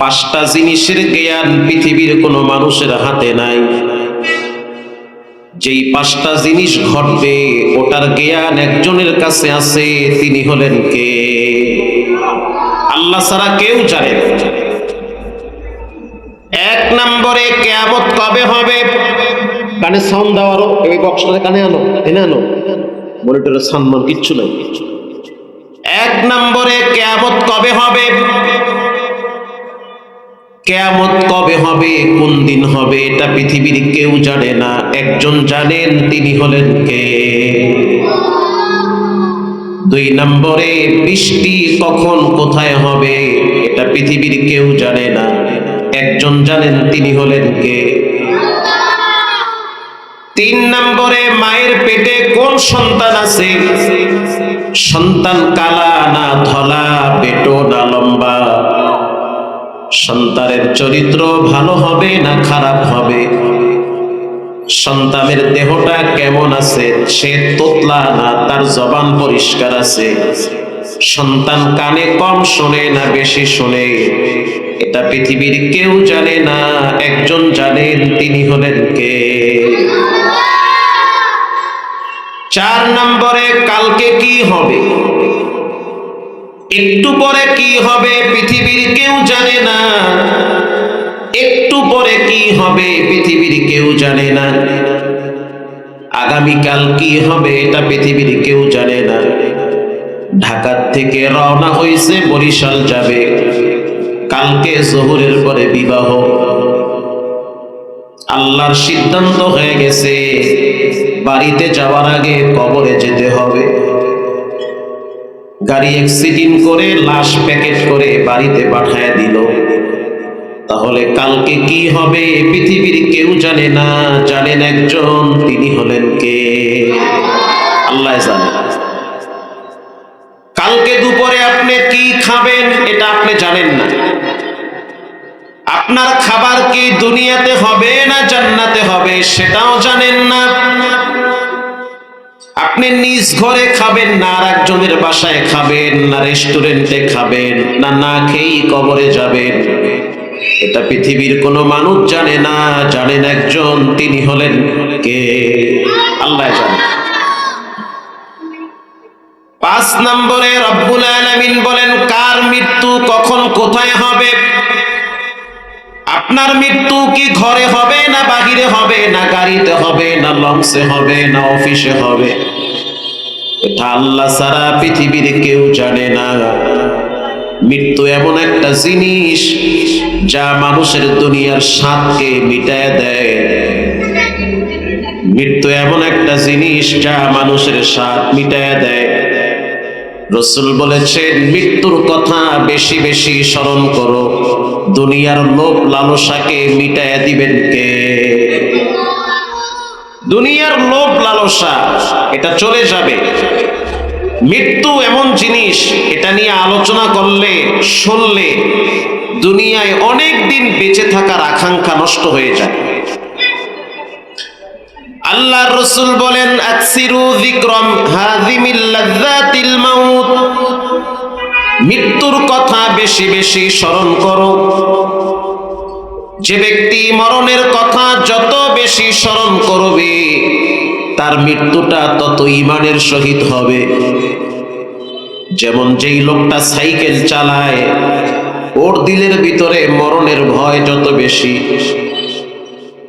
পাঁচটা জিনিসের জ্ঞান পৃথিবীর কোনো মানুষের হাতে নাই। যেই পাঁচটা জিনিস ঘটবে ওটার জ্ঞান একজনের কাছে আছে তিনি হলেন কে? আল্লাহ ছাড়া কেউ জানে না। এক নম্বরে কেয়ামত কবে হবে? কানে সাউন্ড দেওয়ারও এই বক্সটা কানে আনো এনে আনো। মনিটরের সম্মান কিচ্ছু নাই। এক নম্বরে কেয়ামত কবে হবে? কেয়ামত কবে হবে? কোন দিন হবে? এটা পৃথিবীর কেউ জানে না। একজন জানেন, তিনি হলেন কে? দুই নম্বরে, বৃষ্টি কখন কোথায় হবে? এটা পৃথিবীর কেউ জানে না। একজন জানেন, তিনি হলেন কে? তিন নম্বরে, মায়ের পেটে কোন সন্তান আছে? সন্তান কালা না ধলা পেটো না সন্তানের চরিত্র ভালো হবে না খারাপ হবে? সন্তানের দেহটা কেমন আছে? সে তোতলা না তার জবান পরিষ্কার আছে? সন্তান কানে কম শোনে না বেশি শোনে? এটা পৃথিবীর কেউ জানে না, একজন জানেন তিনি হলেন কে? চার নম্বরে কালকে কি হবে? একটু পরে কি হবে পৃথিবীর কেউ জানে না? একটু পরে কি হবে পৃথিবীর কেউ জানে না? আগামীকাল কি হবে এটা পৃথিবীর কেউ জানে না। ঢাকার থেকে রওনা হয়েছে, বরিশাল যাবে। কালকে জহুরের পরে বিবাহ। আল্লাহর সিদ্ধান্ত হয়ে গেছে, বাড়িতে যাওয়ার আগে কবরে যেতে হবে। গাড়ি অ্যাক্সিডেন্ট করে, লাশ প্যাকেট করে বাড়িতে পাঠায় দিল। তাহলে কালকে কি হবে? পৃথিবীর কেউ জানে না। জানেন একজন, তিনি হলেন কে? আল্লাহ জানে। কালকে দুপুরে আপনি কি খাবেন, এটা আপনি জানেন না। আপনার খাবার কি দুনিয়াতে হবে না জান্নাতে হবে, সেটাও জানেন না। আপনি নিজ ঘরে খাবেন না, আর একজনের বাসায় খাবেন, না রেস্টুরেন্টে খাবেন, না না খেয়েই কবরে যাবেন। এটা পৃথিবীর কোনো মানুষ জানে না, জানেন একজন, তিনি হলেন কে? আল্লাহ জানে। পাঁচ নম্বরে রব্বুল আলামিন বলেন, কার মৃত্যু কখন, কোথায় হবে আপনার মৃত্যু কি ঘরে হবে না বাহিরে হবে, না গাড়িতে হবে, না লঞ্চে হবে, না অফিসে হবে? এটা আল্লাহ সারা পৃথিবীর কেউ জানে না। মৃত্যু এমন একটা জিনিস যা মানুষের দুনিয়ার স্বাদকে মিটায় দেয়। মৃত্যু এমন একটা জিনিস যা মানুষের স্বাদ মিটায় দেয়। রসুল বলেছেন, মৃত্যুর কথা বেশি বেশি স্মরণ করো। দুনিয়ার লোভ লালসাকে মিটায় দিবেন কে? দুনিয়ার লোভ লালসা, এটা চলে যাবে। মৃত্যু এমন জিনিস, এটা নিয়ে আলোচনা করলে, শুনলে দুনিয়ায় অনেক দিন বেঁচে থাকার আকাঙ্ক্ষা নষ্ট হয়ে যায়। আল্লাহ রসুল বলেন, আকসিরু যিকরাম হাযিমিল মৃত্যুর কথা বেশি বেশি স্মরণ করো। যে ব্যক্তি মরণের কথা যত বেশি স্মরণ করবে, তার মৃত্যুটা তত ইমানের সহিত হবে। যেমন যেই লোকটা সাইকেল চালায়, ওর দিলের ভিতরে মরণের ভয় যত বেশি।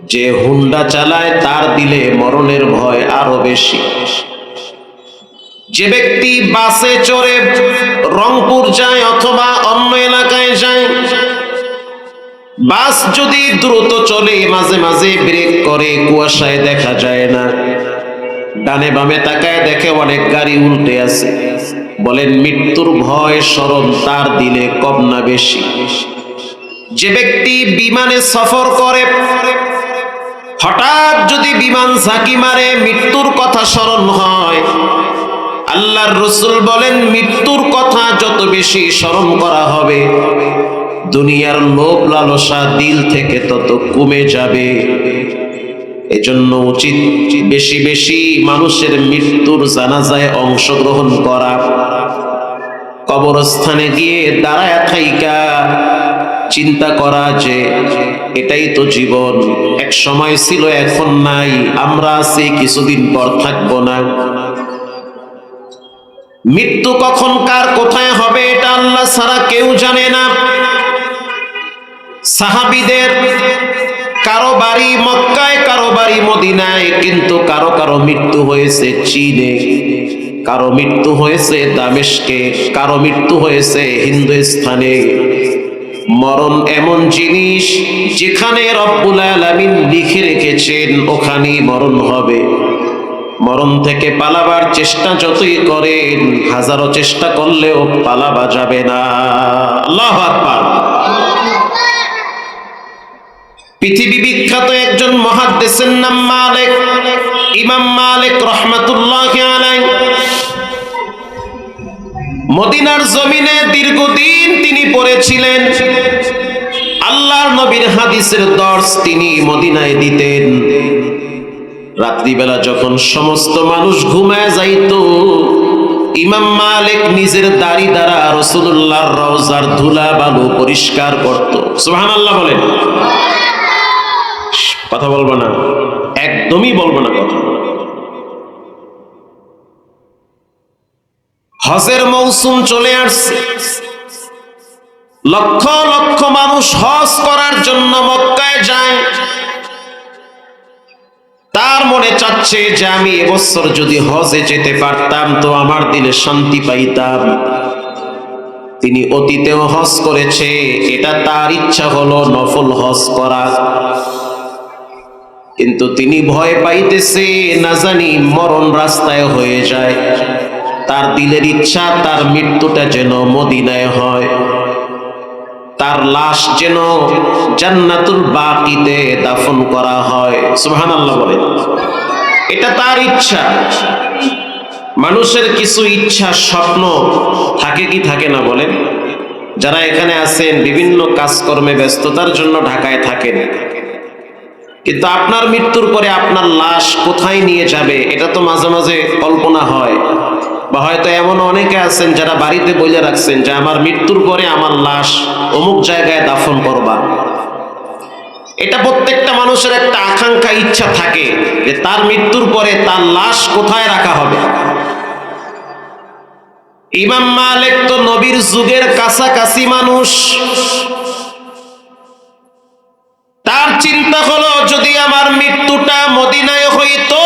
যে হুন্ডা চালায়, তার দিলে মরণের ভয় আরও বেশি। যে ব্যক্তি বাসে চড়ে রংপুর যায় অথবা অন্য এলাকায় যায়, বাস যদি দ্রুত চলে, মাঝে মাঝে ব্রেক করে, কুয়াশায় দেখা যায় না। ডানে বামে তাকায় দেখে অনেক গাড়ি উল্টে আছে। বলেন, মৃত্যুর ভয় স্মরণ তার দিলে কম না বেশি। যে ব্যক্তি বিমানে সফর করে, হঠাৎ যদি বিমান ঝাঁকি মারে, মৃত্যুর কথা স্মরণ হয় আল্লাহর রসুল বলেন, মৃত্যুর কথা যত বেশি স্মরণ করা হবে, দুনিয়ার লোভ লালসা দিল থেকে তত কমে যাবে। এজন্য উচিত বেশি বেশি মানুষের মৃত্যুর জানাজায় অংশগ্রহণ করা। কবরস্থানে গিয়ে দাঁড়ায় থাইকা, চিন্তা করা যে এটাই তো জীবন, এক সময় ছিল, এখন নাই, আমরা আছি, কিছুদিন পর থাকব না। মৃত্যু কখন কার কোথায় হবে এটা আল্লাহ সারা কেউ জানে না। সাহাবিদের কারও বাড়ি মক্কায়, কারও বাড়ি মদিনায়, কিন্তু কারও কারও মৃত্যু হয়েছে চীনে, কারও মৃত্যু হয়েছে দামেশকে কারও মৃত্যু হয়েছে হিন্দুস্থানে। মরণ এমন জিনিস যেখানে রব্বুল আলামিন লিখে রেখেছেন, ওখানেই মরণ হবে। মরণ থেকে পালাবার চেষ্টা যতই করেন, হাজারো চেষ্টা করলেও পালাবা যাবে না। আল্লাহ আকবার। পৃথিবী বিখ্যাত একজন মহাদ্দেশের নাম মালিক, ইমাম মালিক রহমাতুল্লাহ মদিনার জমিনে দীর্ঘদিন তিনি পড়েছিলেন। আল্লাহর নবীর হাদিসের দর্শ তিনি মদিনায় দিতেন। রাত্রিবেলা যখন সমস্ত মানুষ ঘুমায় যাইত, ইমাম মালিক নিজের দাড়ি দ্বারা রসুল্লাহর রওজার ধুলা বালু পরিষ্কার করত। সুবহানাল্লাহ বলেন। কথা বলব না। একদমই বলব না কথা। হজের মৌসুম চলে আসছে। লক্ষ লক্ষ মানুষ হজ করার জন্য মক্কায় যায়। তার মনে চাচ্ছে যে আমি এবছর যদি হজে যেতে পারতাম তো আমার দিলে শান্তি পাইতাম। তিনি অতীতেও হজ করেছে, এটা তার ইচ্ছা হলো নফল হজ করা। কিন্তু তিনি ভয় পাইতেছে, না জানি মরণ রাস্তায় হয়ে যায়। তার দিলের ইচ্ছা, তার মৃত্যুটা যেন মদিনায় হয়। তার লাশ যেন জান্নাতুল বাকিতে দাফন করা হয়। সুবহানাল্লাহ বলে এটা তার ইচ্ছা। মানুষের কিছু ইচ্ছা, স্বপ্ন থাকে কি থাকে না বলেন? যারা এখানে আছেন, বিভিন্ন কাজকর্মে ব্যস্ততার জন্য ঢাকায় থাকেন। কিন্তু আপনার মৃত্যুর পরে আপনার লাশ কোথায় নিয়ে যাবে, এটা তো মাঝে মাঝে কল্পনা হয়। বা হয়তো এমন অনেকে আছেন যারা বাড়িতে বলে রাখছেন যে আমার মৃত্যুর পরে আমার লাশ অমুক জায়গায় দাফন করবা। এটা প্রত্যেকটা মানুষের একটা আকাঙ্ক্ষা, ইচ্ছা থাকে যে তার মৃত্যুর পরে তার লাশ কোথায় রাখা হবে। ইমাম মালিক তো নবীর যুগের কাছাকাছি মানুষ। তার চিন্তা হলো, যদি আমার মৃত্যুটা মদিনায় হইতো,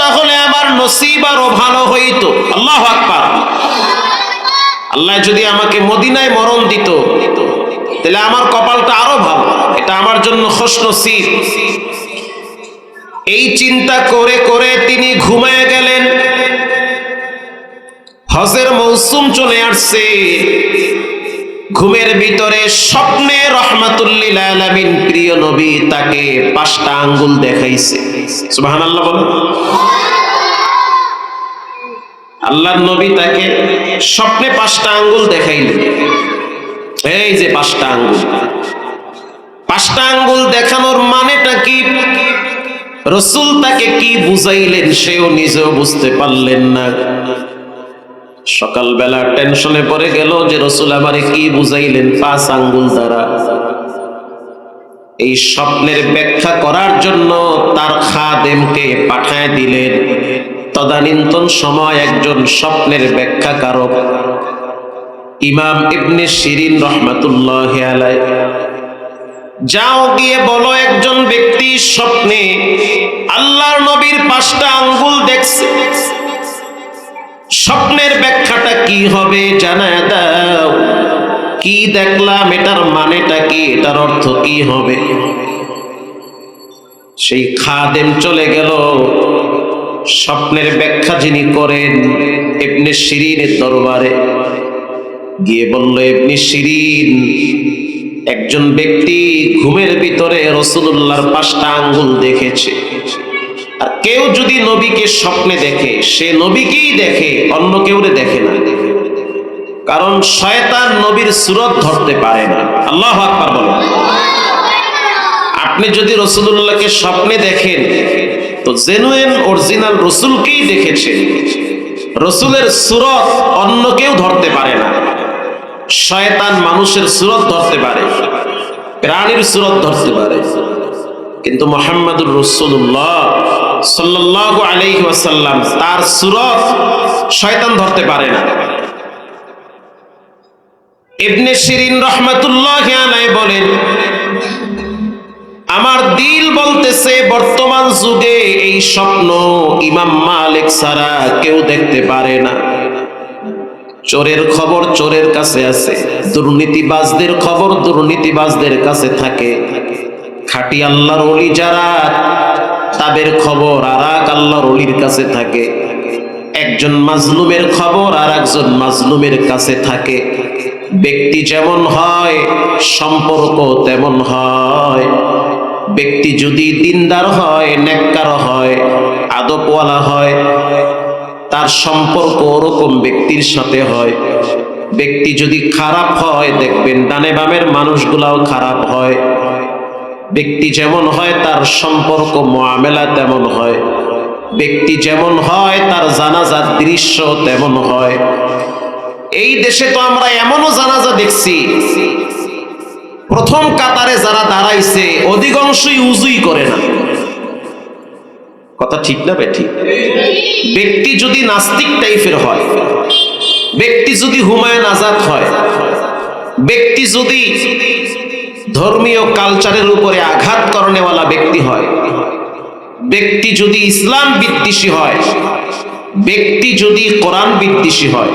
তাহলে নসিব ভালো হইতো। আল্লাহ আকবার। আল্লাহ যদি আমাকে মদিনায় মরণ দিত, তাহলে আমার কপালটা আরও ভালো। এটা আমার জন্য এই চিন্তা করে করে তিনি ঘুমায় গেলেন। হজের মৌসুম চলে আসছে। ঘুমের ভিতরে স্বপ্নে রহমাতুল্লিল প্রিয় নবী তাকে পাঁচটা আঙ্গুল দেখাইছে। আল্লাহর নবী তাকে স্বপ্নে পাঁচটা আঙ্গুল দেখাইলেন। এই যে পাঁচটা আঙ্গুল। পাঁচটা আঙ্গুল দেখানোর মানেটা কি? রসুল তাকে কি বুঝাইলেন সেও নিজেও বুঝতে পারলেন না। সকালবেলা টেনশনে পড়ে গেল যে রসুল আমারে কি বুঝাইলেন পাঁচ আঙ্গুল দ্বারা। এই স্বপ্নের ব্যাখ্যা করার জন্য তার খাদেমকে পাঠায় দিলেন। তদানীন্তন সময় একজন স্বপ্নের ব্যাখ্যাকারক, ইমাম ইবনে শিরিন রহমাতুল্লাহ যাও গিয়ে বলো একজন ব্যক্তি স্বপ্নে আল্লাহর নবীর পাঁচটা আঙ্গুল দেখছে। স্বপ্নের ব্যাখ্যাটা কি হবে জানায় দাও। কি দেখলাম, এটার মানেটা কি, এটার অর্থ কি হবে? সেই খাদেম চলে গেল। স্বপ্নের ব্যাখ্যা যিনি করেন এমনি শিরিনের দরবারে, গিয়ে বলল এমনি শিরিন, একজন ব্যক্তি ঘুমের ভিতরে রসুল্লাহর পাঁচটা আঙ্গুল দেখেছে। আর কেউ যদি নবীকে স্বপ্নে দেখে, সে নবীকেই দেখে, অন্য কেউ দেখে না। কারণ শয়তান নবীর সুরত ধরতে পারে না। আল্লাহ আপনি যদি রসুল্লাহকে স্বপ্নে দেখেন তো জেনুয়েন অরিজিনাল রসুলকেই দেখেছেন রসুলের সুরত অন্য কেউ ধরতে পারে না। শয়তান মানুষের সুরত ধরতে পারে, প্রাণীর সুরত ধরতে পারে। কিন্তু মোহাম্মদুর রসুল্লাহ সাল্লাহ আলাইহি ওয়াসাল্লাম তার সুরত শয়তান ধরতে পারে না। ইবনে শিরিন রহমাতুল্লাহ বলেন আমার দিল বলতেছে, বর্তমান যুগে এই স্বপ্ন ইমাম মালিক ছাড়া কেউ দেখতে পারে না। চোরের খবর চোরের কাছে আছে, দুর্নীতিবাজদের খবর দুর্নীতিবাজদের কাছে থাকে। খাটি আল্লাহর অলি যারা, তাদের খবর আর এক আল্লাহর অলির কাছে থাকে। একজন মাজলুমের খবর আর একজন মাজলুমের কাছে থাকে। ব্যক্তি যেমন হয়, সম্পর্ক তেমন হয়। ব্যক্তি যদি দিনদার হয়, নেককার হয়, আদবওয়ালা হয়, তার সম্পর্ক ওরকম ব্যক্তির সাথে হয়। ব্যক্তি যদি খারাপ হয়, দেখবেন ডানে বামের মানুষগুলাও খারাপ হয়। ব্যক্তি যেমন হয়, তার সম্পর্ক মোয়ামেলা তেমন হয়। ব্যক্তি যেমন হয়, তার জানাজার দৃশ্য তেমন হয়। এই দেশে তো আমরা এমনও জানাজা দেখছি প্রথম কাতারে যারা দাঁড়াইছে, অধিকাংশই উজুই করে না। কথা ঠিক না বেঠি? ব্যক্তি যদি নাস্তিক টাইপের হয়, ব্যক্তি যদি হুমায়ুন আজাদ হয়, ব্যক্তি যদি ধর্মীয় কালচারের উপরে আঘাত করেনেওয়ালা ব্যক্তি হয়, ব্যক্তি যদি ইসলাম বিদ্বেষী হয়, ব্যক্তি যদি কোরআন বিদ্বেষী হয়,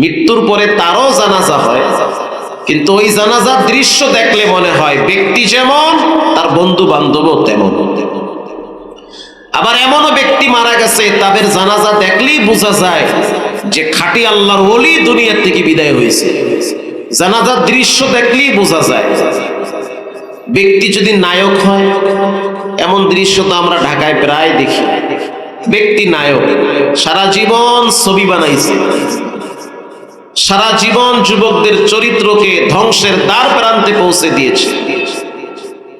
মৃত্যুর পরে তারও জানাজা হয় কিন্তু ওই জানাজার দৃশ্য দেখলে মনে হয় ব্যক্তি যেমন, তার বন্ধু বান্ধবও তেমন। আবার এমনও ব্যক্তি মারা গেছে, তাদের জানাজা দেখলেই বোঝা যায় যে খাটি আল্লাহর ওলি দুনিয়ার থেকে বিদায় হয়েছে। জানাজার দৃশ্য দেখলেই বোঝা যায়। ব্যক্তি যদি নায়ক হয়, এমন দৃশ্য তো আমরা ঢাকায় প্রায় দেখি। ব্যক্তি নায়ক, সারা জীবন ছবি বানাইছে। সারা জীবন যুবকদের চরিত্রকে ধ্বংসের দ্বার প্রান্তে পৌঁছে দিয়েছে।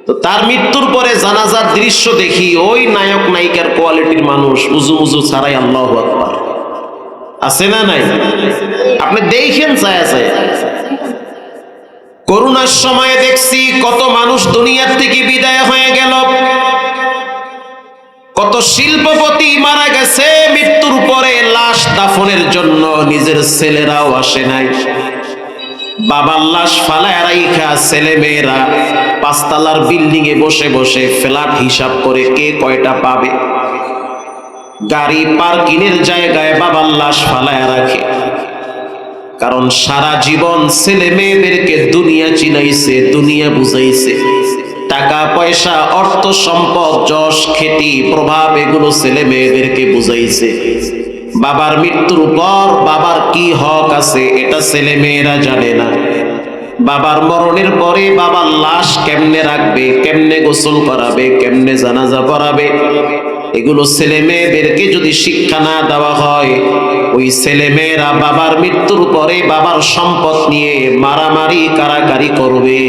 তো তার মৃত্যুর পরে জানাজার দৃশ্য দেখি ওই নায়ক নায়িকার কোয়ালিটির মানুষ উজু উজু ছাড়াই আল্লাহ আকবার। আছে না নাই? আপনি দেখেন ছায়া ছায়া করোনার সময়ে দেখছি কত মানুষ দুনিয়ার থেকে বিদায় হয়ে গেল। কত শিল্পপতি মারা গেছে মৃত্যুর পরে লাশ দাফনের জন্য নিজের ছেলেরাও আসে নাই। বাবার লাশ ফালায় রাইখা ছেলে মেয়েরা পাঁচতলার বিল্ডিং এ বসে বসে ফ্ল্যাট হিসাব করে কে কয়টা পাবে। গাড়ি পার্কিংয়ের জায়গায় বাবার লাশ ফালায় রাখে। কারণ সারা জীবন ছেলে মেয়েদেরকে দুনিয়া চিনাইছে, দুনিয়া বুঝাইছে। টাকা, পয়সা, অর্থ, সম্পদ, যশ খ্যাতি প্রভাব, এগুলো ছেলে মেয়েদেরকে বুঝাইছে। বাবার মৃত্যুর পর বাবার কি হক আছে এটা ছেলে মেয়েরা জানে না। বাবার মরণের পরে বাবার লাশ কেমনে রাখবে, কেমনে গোসল করাবে, কেমনে জানাজা করাবে? এগুলো ছেলে মেয়েদেরকে যদি শিক্ষা না দেওয়া হয়, ওই ছেলে মেয়েরা বাবার মৃত্যুর পরে বাবার সম্পদ নিয়ে মারামারি কারাকারি করবে।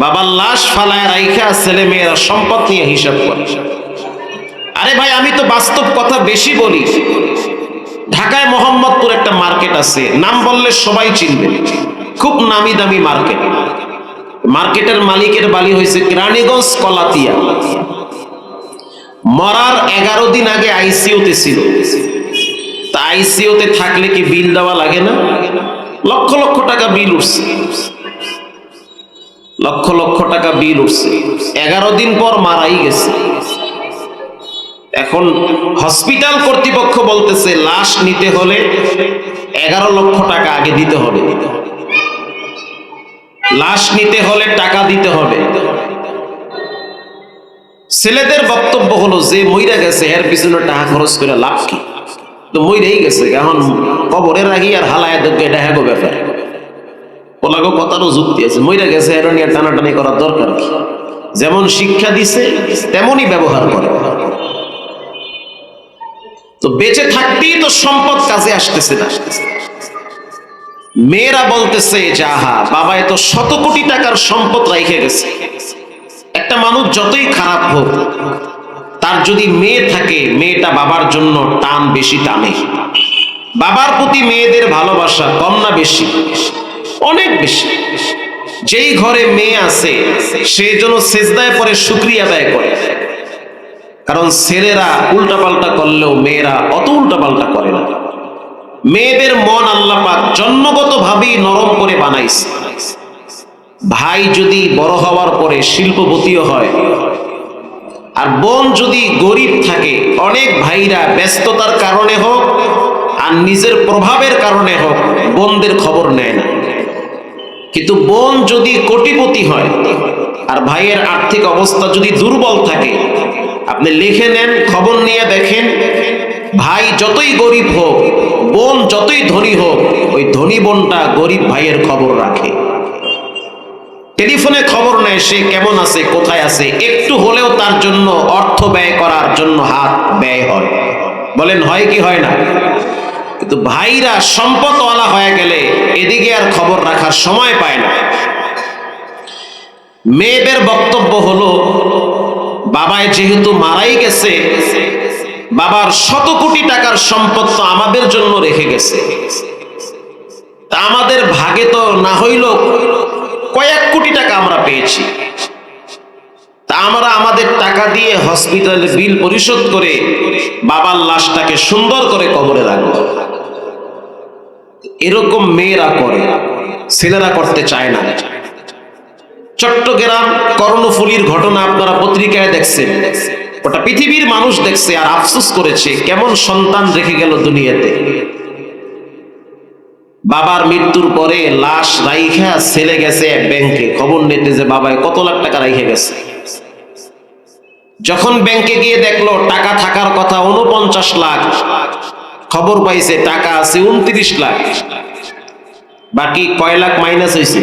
বাবার লাশ ফালায় রাইখা ছেলে মেয়েরা সম্পদ নিয়ে হিসাব করে। আরে ভাই, আমি তো বাস্তব কথা বেশি বলি। ঢাকায় মোহাম্মদপুর একটা মার্কেট আছে। নাম বললে সবাই চিনবে। খুব নামি দামি মার্কেট। মার্কেটের মালিকের বালি হয়েছে রানীগঞ্জ কলাতিয়া। মরার এগারো দিন আগে আইসিউতে ছিল। তা আইসিউতে থাকলে কি বিল দেওয়া লাগে না? লক্ষ লক্ষ টাকা বিল উঠছে। লক্ষ লক্ষ টাকা বিল উঠছে। এগারো দিন পর মারাই গেছে। এখন হসপিটাল কর্তৃপক্ষ বলতেছে, লাশ নিতে হলে এগারো লক্ষ টাকা আগে দিতে হবে। লাশ নিতে হলে টাকা দিতে হবে। ছেলেদের বক্তব্য হলো, যে মইরা গেছে, এর পিছনে টাকা খরচ করে লাভ কি? তো মইরাই গেছে, এখন কবরে রাখি আর হালায় দেখবে এটা হ্যাগো ব্যাপার। ওলাগো কথারও যুক্তি আছে, মইরা গেছে এর নিয়ে টানাটানি করার দরকার কি? যেমন শিক্ষা দিছে, তেমনই ব্যবহার করে। তো বেঁচে থাকতেই তো সম্পদ কাজে আসতেছে না। মেয়েরা বলতেছে যাহা বাবা এত শত কোটি টাকার সম্পদ রাইখে গেছে। একটা মানুষ যতই খারাপ হোক, তার যদি মেয়ে থাকে, মেয়েটা বাবার জন্য টান বেশি টানে। বাবার প্রতি মেয়েদের ভালোবাসা কম না বেশি, অনেক বেশি। যেই ঘরে মেয়ে আছে, সে যেন সেজদায় পরে শুক্রিয়া আদায় করে। কারণ ছেলেরা উল্টাপাল্টা করলেও মেয়েরা অত উল্টাপাল্টা করে না। মেয়েদের মন আল্লাহ পাক জন্মগতভাবেই নরম করে বানাইছে। ভাই যদি বড় হওয়ার পরে শিল্পপতিও হয়, আর বোন যদি গরিব থাকে, অনেক ভাইরা ব্যস্ততার কারণে হোক, আর নিজের প্রভাবের কারণে হোক, বোনদের খবর নেয় না। কিন্তু বোন যদি কোটিপতি হয়, আর ভাইয়ের আর্থিক অবস্থা যদি দুর্বল থাকে আপনি লিখে নেন, খবর নিয়ে দেখেন। ভাই যতই গরিব হোক, বোন যতই ধনী হোক, ওই ধনী বোনটা গরিব ভাইয়ের খবর রাখে। টেলিফোনে খবর নেয় সে কেমন আছে, কোথায় আছে, একটু হলেও তার জন্য অর্থ ব্যয় করার জন্য হাত ব্যয় হয়। বলেন, হয় কি হয় না? কিন্তু ভাইরা সম্পদওয়ালা হয়ে গেলে এদিকে আর খবর রাখার সময় পায় না। মেয়েদের বক্তব্য হলো বাবায় যেহেতু মারাই গেছে, বাবার শত কোটি টাকার সম্পদ তো আমাদের জন্য রেখে গেছে। আমাদের ভাগে তো না হইল কয়েক কোটি টাকা আমরা পেয়েছি। তা আমরা আমাদের টাকা দিয়ে হসপিটালে বিল পরিশোধ করে বাবার লাশটাকে সুন্দর করে কবরে রাখব। এরকম মেয়েরা করে, ছেলেরা করতে চায় না। চট্টগ্রাম কর্ণফুলির ঘটনা আপনারা পত্রিকায় দেখছেন। ওটা পৃথিবীর মানুষ দেখছে আর আফসোস করেছে, কেমন সন্তান রেখে গেল দুনিয়াতে। বাবার মৃত্যুর পরে লাশ রাইখা ছেলে গেছে এক ব্যাংকে। খবর নিতে যে বাবায় কত লাখ টাকা রাইখে গেছে। যখন ব্যাংকে গিয়ে দেখল টাকা থাকার কথা উনপঞ্চাশ লাখ, খবর পাইছে টাকা আছে উনত্রিশ লাখ। বাকি কয় লাখ মাইনাস হয়েছে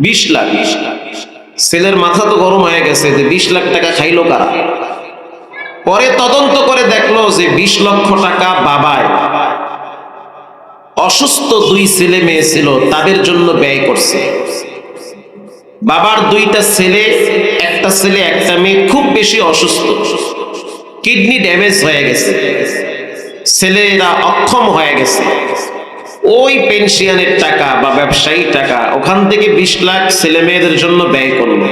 বিশ লাখ। ছেলের মাথা তো গরম হয়ে গেছে, যে বিশ লাখ টাকা খাইলো কারা? পরে তদন্ত করে দেখল যে বিশ লক্ষ টাকা বাবায়। অসুস্থ দুই ছেলে মেয়ে ছিল, তাদের জন্য ব্যয় করছে। বাবার দুইটা ছেলে, একটা ছেলে, একটা মেয়ে খুব বেশি অসুস্থ। কিডনি ড্যামেজ হয়ে গেছে। ছেলেরা অক্ষম হয়ে গেছে। ওই পেনশিয়ানের টাকা বা ব্যবসায়ী টাকা ওখান থেকে বিশ লাখ ছেলে মেয়েদের জন্য ব্যয় করল।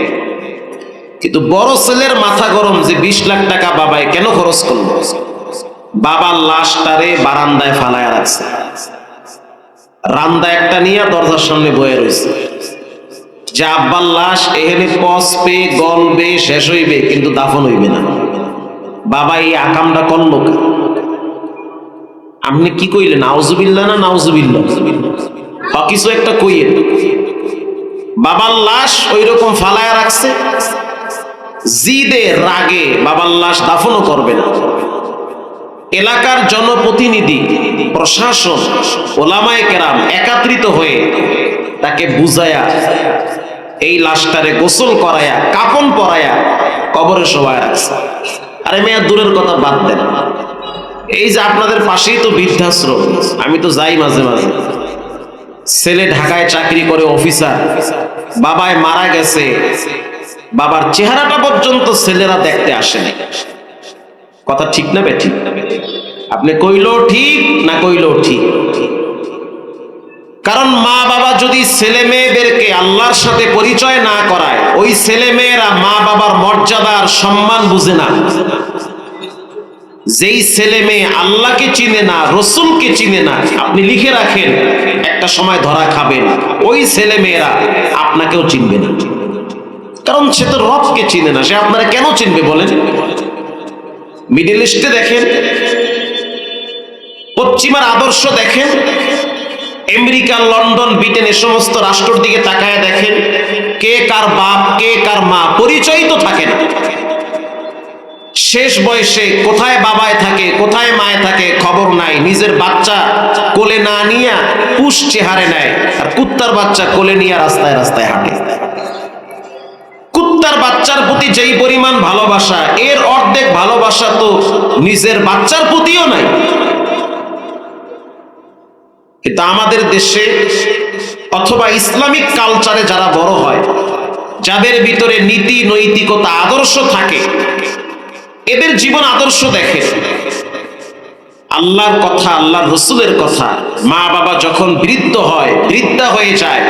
কিন্তু বড় ছেলের মাথা গরম যে বিশ লাখ টাকা বাবায় কেন খরচ করল? বাবার লাশটারে বারান্দায় ফালায় রাখছে। রান্দা একটা নিয়ে দরজার সামনে বয়ে রয়েছে। যে আব্বার লাশ এখানে পচবে গলবে শেষ হইবে, কিন্তু দাফন হইবে না। বাবা এই আকামটা করল? আপনি কি কইলেন? নাউজুবিল্লা না নাউজুবিল্লা কিছু একটা কইয়ে বাবার লাশ ওই রকম ফালায়া রাখছে, জিদে রাগে বাবার লাশ দাফনও করবে না। এলাকার জনপ্রতিনিধি, প্রশাসন, ওলামায় কেরাম একাত্রিত হয়ে তাকে বুঝায়া, এই লাশটারে গোসল করায়া, কাপন পরায়া কবরে শোয়া রাখছে। আরে মেয়া, দূরের কথা বাদ দেন। এই যে আপনাদের পাশেই তো বৃদ্ধাশ্রম, আমি তো যাই মাঝে মাঝে। ছেলে ঢাকায় চাকরি করে অফিসার, বাবায় মারা গেছে, বাবার চেহারাটা পর্যন্ত ছেলেরা দেখতে আসে না কথা ঠিক না বে ঠিক আপনি কইলো ঠিক না কইলো ঠিক? কারণ মা বাবা যদি ছেলে মেয়েদেরকে আল্লাহর সাথে পরিচয় না করায়, ওই ছেলে মেয়েরা মা বাবার মর্যাদা আর সম্মান বুঝে না। যেই ছেলে মেয়ে আল্লাহকে চিনে না, রসুলকে চিনে না, আপনি লিখে রাখেন, একটা সময় ধরা খাবেন ওই ছেলে মেয়েরা আপনাকেও চিনবে না। কারণ সে তো রবকে চিনে না, সে আপনারা কেন চিনবে বলেন? মিডিল ইস্টে দেখেন, পশ্চিমার আদর্শ দেখেন, আমেরিকা, লন্ডন, ব্রিটেন এ সমস্ত রাষ্ট্রের দিকে তাকায় দেখেন, কে কার বাপ, কে কার মা, পরিচয় তো থাকে না। শেষ বয়সে কোথায় বাবায় থাকে, কোথায় মায়ে থাকে খবর নাই। নিজের বাচ্চা কোলে না নিয়ে পুষ চেহারে নেয় আর কুত্তার বাচ্চা কোলে নিয়ে রাস্তায় রাস্তায় হাঁটে। কুত্তার বাচ্চার প্রতি যেই পরিমাণ ভালোবাসা, এর অর্ধেক ভালোবাসা তো নিজের বাচ্চার প্রতিও নাই। কিন্তু আমাদের দেশে অথবা ইসলামিক কালচারে যারা বড় হয়, যাদের ভিতরে নীতি, নৈতিকতা, আদর্শ থাকে এদের জীবন আদর্শ দেখে। আল্লাহর কথা, আল্লাহর রসুলের কথা, মা বাবা যখন বৃদ্ধ হয়, বৃদ্ধা হয়ে যায়,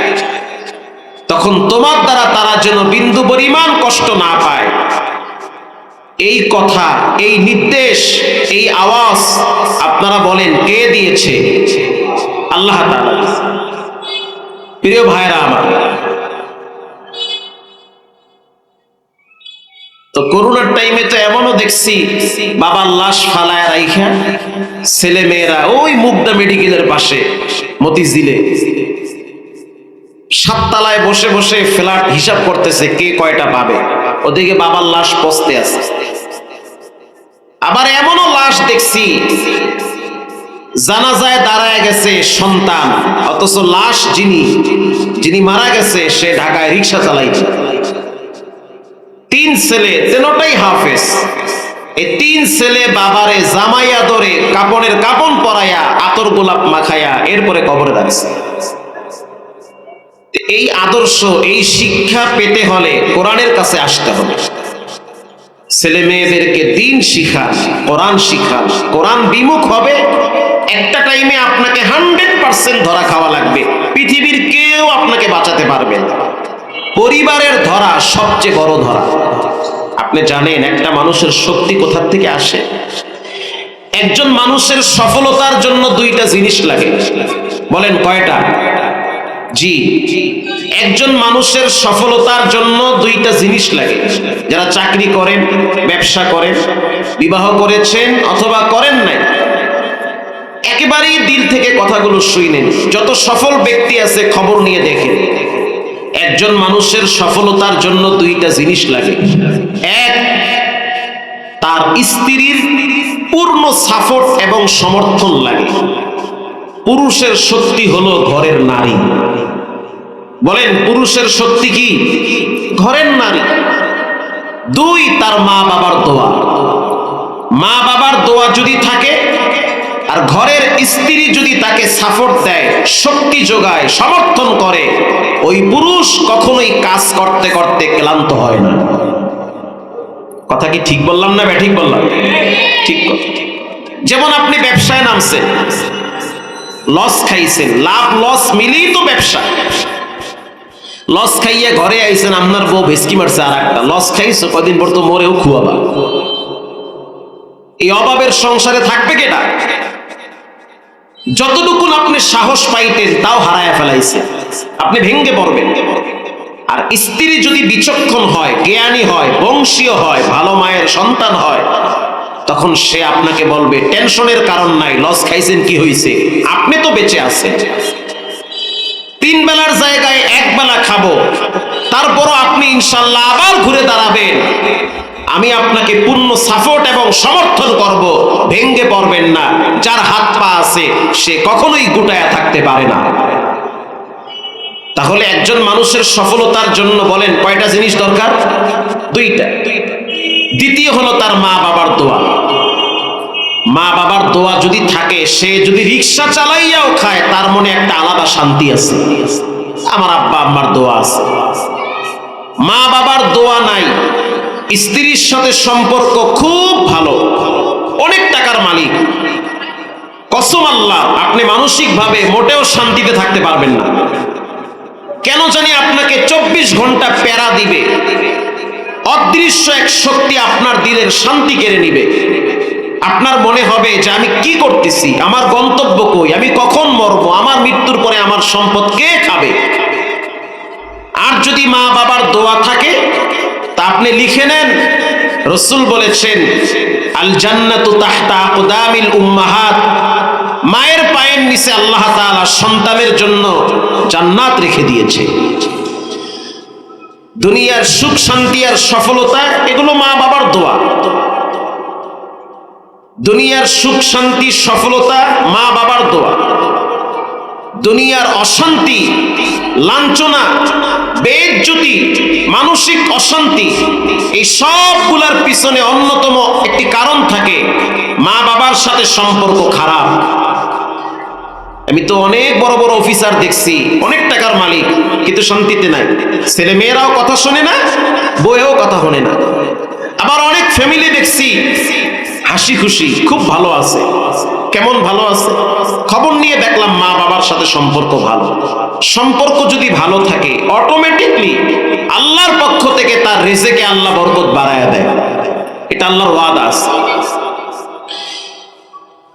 তখন তোমার দ্বারা তারা যেন বিন্দু পরিমাণ কষ্ট না পায়। এই কথা, এই নির্দেশ, এই আওয়াজ আপনারা বলেন, কে দিয়েছে? আল্লাহ প্রিয় ভাইরা আমার তো করোনার টাইমে তো এমনও দেখছি, বাবার লাশ ফালায় রাইখা ছেলে মেয়েরা ওই মুগদা মেডিকেলের পাশে মতিঝিলে। সাততলায় বসে বসে ফ্ল্যাট হিসাব করতেছে কে কয়টা পাবে। ওদিকে বাবার লাশ পচতে আছে। আবার এমনও লাশ দেখছি, জানাজায় দাঁড়ায় গেছে সন্তান, অথচ লাশ যিনি যিনি মারা গেছে সে ঢাকায় রিক্সা চালাইছে। তিন ছেলে, তেনোটাই হাফেজ। এই তিন ছেলে বাবারে জামাইয়া ধরে কাপড়ের কাপড় পরাইয়া আতর গোলাপ মাখাইয়া এরপরে কবরে রাখছে এই আদর্শ, এই শিক্ষা পেতে হলে কোরআনের কাছে আসতে হবে। ছেলে মেয়েদেরকে দিন শিখান কোরআন শিখান কোরআন বিমুখ হবে, একটা টাইমে আপনাকে হান্ড্রেড পার্সেন্ট ধরা খাওয়া লাগবে। পৃথিবীর কেউ আপনাকে বাঁচাতে পারবে না। পরিবারের ধরা সবচেয়ে বড় ধরা। আপনি জানেন, একটা মানুষের শক্তি কোথার থেকে আসে? একজন মানুষের সফলতার জন্য দুইটা জিনিস লাগে। বলেন কয়টা? জি। একজন মানুষের সফলতার জন্য দুইটা জিনিস লাগে। যারা চাকরি করেন, ব্যবসা করেন, বিবাহ করেছেন অথবা করেন নাই, একেবারেই দিল থেকে কথাগুলো শুইনেন যত সফল ব্যক্তি আছে, খবর নিয়ে দেখেন। একজন মানুষের সফলতার জন্য দুইটা জিনিস লাগে। এক, তার স্ত্রীর পূর্ণ সাপোর্ট এবং সমর্থন লাগে। পুরুষের শক্তি হলো ঘরের নারী। বলেন, পুরুষের শক্তি কি? ঘরের নারী। দুই, তার মা বাবার দোয়া। মা বাবার দোয়া যদি থাকে আর ঘরের স্ত্রী যদি তাকে সাপোর্ট দেয়, শক্তি যোগায়, সমর্থন করে, ওই পুরুষ কখনোই কাজ করতে করতে ক্লান্ত হয় না। কথা কি ঠিক বললাম না ঠিক বললাম? ঠিক যেমন আপনি ব্যবসায় নামছেন, লস খাইছেন, লাভ, লস মিলিয়ে তো ব্যবসা। লস খাইয়া ঘরে আইছেন, আপনার বউ ভেসকি মারছে আর একটা লস খাইছো, কদিন পর তো মরেও খুয়াবা। এই অভাবের সংসারে থাকবে কেটা? যতটুকুন আপনি সাহস পাইতেন, তাও হারায় ফেলাইছে। আপনি ভেঙ্গে পড়বেন। আর স্ত্রী যদি বিচক্ষণ হয়, জ্ঞানী হয়, বংশীয় হয়, ভালো মায়ের সন্তান হয়, তখন সে আপনাকে বলবে, টেনশনের কারণ নাই, লস খাইছেন কি হয়েছে আপনি তো বেঁচে আছেন। তিন বেলার জায়গায় এক বেলা খাব। তারপরও আপনি ইনশাল্লাহ আবার ঘুরে দাঁড়াবেন। আমি আপনাকে পূর্ণ সাপোর্ট এবং সমর্থন করব। ভেঙ্গে পড়বেন না। যার হাত পা আছে, সে কখনোই গুটায়া থাকতে পারে না। তাহলে একজন মানুষের সফলতার জন্য বলেন, কয়টা জিনিস দরকার? দুইটা। দ্বিতীয় হলো তার মা বাবার দোয়া। মা বাবার দোয়া যদি থাকে, সে যদি রিক্সা চালাইয়াও খায়, তার মনে একটা আলাদা শান্তি আছে। আমার আব্বা আম্মার দোয়া আছে। মা বাবার দোয়া নাই। স্ত্রীর সাথে সম্পর্ক খুব ভালো। অনেক টাকার মালিক। কসম আল্লাহ, আপনি মানসিকভাবে মোটেও শান্তিতে থাকতে পারবেন না। কেন জানি আপনাকে চব্বিশ ঘণ্টা প্যারা দিবে। অদৃশ্য এক শক্তি আপনার দিলের শান্তি কেড়ে নিবে। আপনার মনে হবে যে আমি কি করতেছি? আমার গন্তব্য কই? আমি কখন মরবো? আমার মৃত্যুর পরে আমার সম্পদ কে খাবে? আর যদি মা বাবার দোয়া থাকে তা আপনি লিখে নেন। রসুল বলেছেন আল জান্নাতু উম্মাহাত। মায়ের পায়ের নিচে আল্লাহ সন্তানের জন্য জান্নাত রেখে দিয়েছে। দুনিয়ার সুখ, শান্তি আর সফলতা, এগুলো মা বাবার দোয়া। দুনিয়ার সুখ, শান্তি, সফলতা মা বাবার দোয়া। দুনিয়ার অশান্তি, লাঞ্ছনা, বেজ্জতি, মানসিক অশান্তি, এই সবগুলার পিছনে অন্যতম একটি কারণ থাকে মা বাবার সাথে সম্পর্ক খারাপ। আমি তো অনেক বড় বড় অফিসার দেখছি, অনেক টাকার মালিক, কিন্তু শান্তিতে নাই। ছেলে মেয়েরাও কথা শোনে না বইয়েও কথা শোনে না। আবার অনেক ফ্যামিলি দেখছি হাসি খুশি, খুব ভালো আছে। কেমন ভালো আছে? খবর নিয়ে দেখলাম মা বাবার সাথে সম্পর্ক ভালো। সম্পর্ক যদি ভালো থাকে অটোমেটিকলি আল্লাহর পক্ষ থেকে তার রেজেকে আল্লাহ বরকত বাড়ায় দেয়। এটা আল্লাহর ওয়াদা আছে।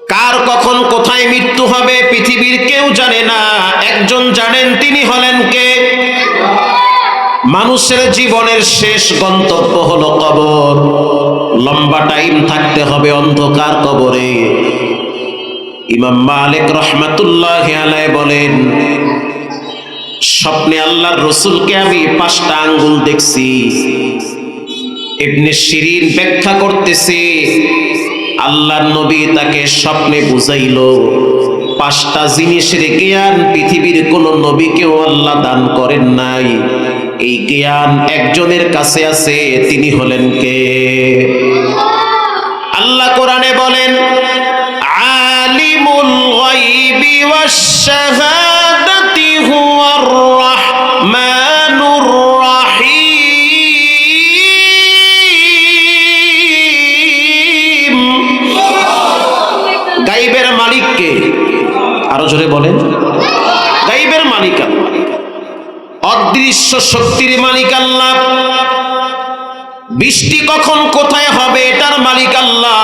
কার কখন কোথায় মৃত্যু হবে, পৃথিবীর কেউ জানে না। একজন জানেন তিনি হলেন কে? মানুষের জীবনের শেষ গন্তব্য হলো কবর। লম্বা টাইম থাকতে হবে অন্ধকার কবরে। ইমাম মালিক রহমাতুল্লাহ আলাই বলেন, স্বপ্নে আল্লাহর রসুলকে আমি পাঁচটা আঙ্গুল দেখছি। ইবনে শিরিন ব্যাখ্যা করতেছে, আল্লাহর নবী তাকে স্বপ্নে বুঝাইল, পাঁচটা জিনিসের জ্ঞান পৃথিবীর কোন নবীকেও আল্লাহ দান করেন নাই। এই জ্ঞান একজনের কাছে আছে, তিনি হলেন কে? আল্লাহ কোরআনে বলেন, আলিমুল গায়বি ওয়াশ শাহাদাতি অদৃশ্য শক্তির মালিক আল্লাহ। বৃষ্টি কখন কোথায় হবে এটার মালিক আল্লাহ।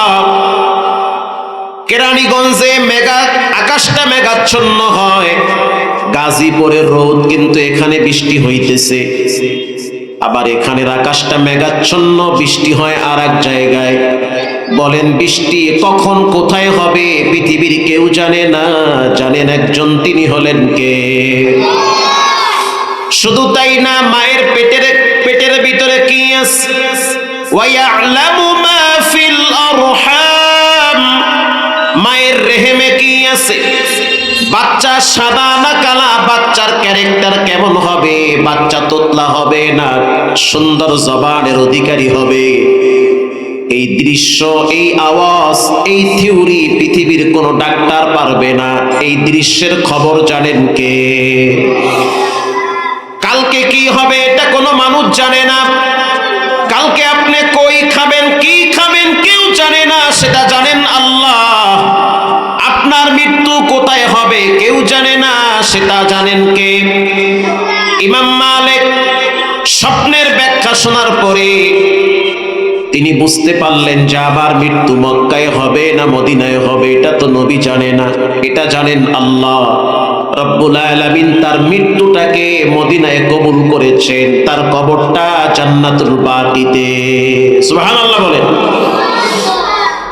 কেরানীগঞ্জে মেগা, আকাশটা মেঘাচ্ছন্ন হয়। গাজীপুরের রোদ কিন্তু এখানে বৃষ্টি হইতেছে। আবার এখানের আকাশটা মেঘাচ্ছন্ন, বৃষ্টি হয় আর এক জায়গায়। বলেন, বৃষ্টি কখন কোথায় হবে? পৃথিবীর কেউ জানে না। জানেন একজন, তিনি হলেন কে? শুধু তাই না, মায়ের পেটের পেটের ভিতরে কি আছে? মায়ের রেহেমে কি আছে? বাচ্চা সাদা না কালা? বাচ্চার ক্যারেক্টার কেমন হবে? বাচ্চা তোতলা হবে না? সুন্দর জবানের অধিকারী হবে। এই দৃশ্য, এই আওয়াজ, এই থিওরি পৃথিবীর কোনো ডাক্তার পারবে না। এই দৃশ্যের খবর জানেন কে? কালকে কি হবে এটা কোনো মানুষ জানে না। কালকে আপনি কই খাবেন, কি খাবেন কেউ জানে না, সেটা জানেন আল্লাহ। আপনার মৃত্যু কোথায় হবে কেউ জানে না, সেটা জানেন কে? ইমাম মালিক স্বপ্নের ব্যাখ্যা শোনার পরে তিনি বুঝতে পারলেন যে আবার মৃত্যু মক্কায় হবে না মদিনায় হবে, এটা তো নবী জানে না, এটা জানেন আল্লাহ। রব্বুল আলামিন তার মৃত্যুটাকে মদিনায় কবুল করেছেন তার কবরটা জান্নাতুল বাকিতে। সুবহানাল্লাহ বলেন।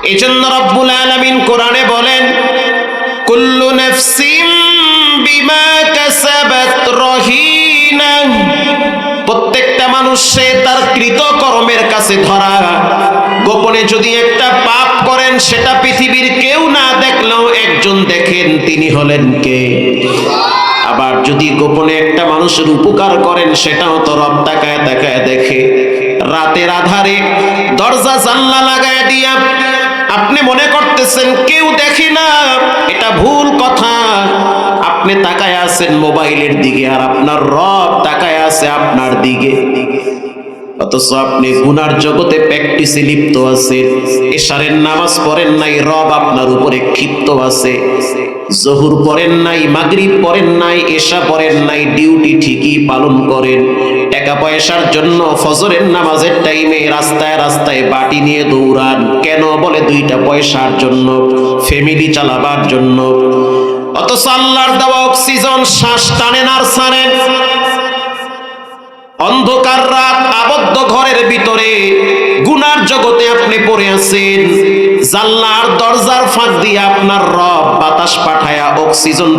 এই জন্য রব্বুল আলামিন কোরআনে বলেন, কুল্লু নাফসিম বিমা কাসাবাত রহিনা প্রত্যেকটা মানুষ সে তার কৃত কর্মের কাছে ধরা। গোপনে যদি একটা পাপ করেন, সেটা পৃথিবীর কেউ না দেখলেও একজন দেখেন, তিনি হলেন কে? আবার যদি গোপনে একটা মানুষের উপকার করেন, সেটাও তো রব তাকায় তাকায় দেখে। রাতের আধারে দরজা জানলা লাগায় দিয়া আপনি মনে করতেছেন কেউ দেখে না, এটা ভুল কথা। আপনি তাকায় আছেন মোবাইলের দিকে আর আপনার রব তাকায় আছে আপনার দিকে। অথচ আপনি গুনার জগতে প্র্যাকটিসে লিপ্ত আছেন এশারের নামাজ পড়েন নাই, রব আপনার উপরে ক্ষিপ্ত আছে, জহুর পড়েন নাই, মাগরিব পড়েন নাই, এশা পড়েন নাই ডিউটি ঠিকই পালন করেন। টাকা পয়সার জন্য ফজরের নামাজের টাইমে রাস্তায় রাস্তায় বাটি নিয়ে দৌড়ান। কেন বলে দুইটা পয়সার জন্য ফ্যামিলি চালাবার জন্য। অথচ আল্লাহর দেওয়া অক্সিজেন শ্বাস টানেন আর ছাড়েন। অন্ধকার রাত আবদ্ধ ঘরের ভিতরে গুনার জগতে আপনি পড়ে আছেন। জাল্লার দরজার ফাঁক দিয়ে আপনার রব বাতাস পাঠায়া অক্সিজেন